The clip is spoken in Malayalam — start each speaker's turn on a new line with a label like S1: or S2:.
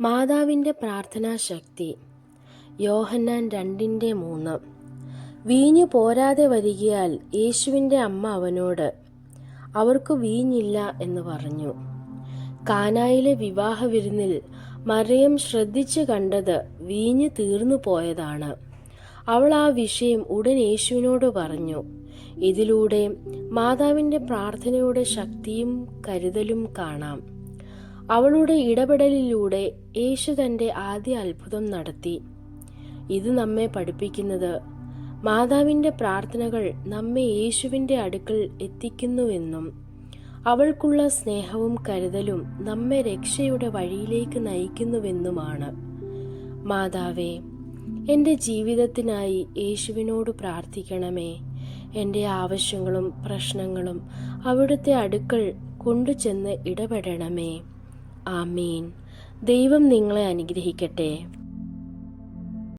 S1: മാതാവിന്റെ പ്രാർത്ഥനാശക്തി. യോഹന്നാൻ രണ്ടിന്റെ മൂന്ന്. വീഞ്ഞു പോരാതെ വരികയാൽ യേശുവിന്റെ അമ്മ അവനോട് അവർക്ക് വീഞ്ഞില്ല എന്ന് പറഞ്ഞു. കാനായിലെ വിവാഹ വിരുന്നിൽ മറിയം ശ്രദ്ധിച്ചു കണ്ടത് വീഞ്ഞ് തീർന്നു പോയതാണ്. അവൾ ആ വിഷയം ഉടൻ യേശുവിനോട് പറഞ്ഞു. ഇതിലൂടെ മാതാവിന്റെ പ്രാർത്ഥനയുടെ ശക്തിയും കരുതലും കാണാം. അവളുടെ ഇടപെടലിലൂടെ യേശു തന്റെ ആദ്യ അത്ഭുതം നടത്തി. ഇത് നമ്മെ പഠിപ്പിക്കുന്നത് മാതാവിന്റെ പ്രാർത്ഥനകൾ നമ്മെ യേശുവിന്റെ അടുക്കൽ എത്തിക്കുന്നുവെന്നും അവൾക്കുള്ള സ്നേഹവും കരുതലും നമ്മെ രക്ഷയുടെ വഴിയിലേക്ക് നയിക്കുന്നുവെന്നുമാണ്. മാതാവേ എന്റെ ജീവിതത്തിനായി യേശുവിനോട് പ്രാർത്ഥിക്കണമേ. എന്റെ ആവശ്യങ്ങളും പ്രശ്നങ്ങളും അവിടുത്തെ അടുക്കൽ കൊണ്ടുചെന്ന് ഇടപെടണമേ. ആമീൻ. ദൈവം നിങ്ങളെ അനുഗ്രഹിക്കട്ടെ.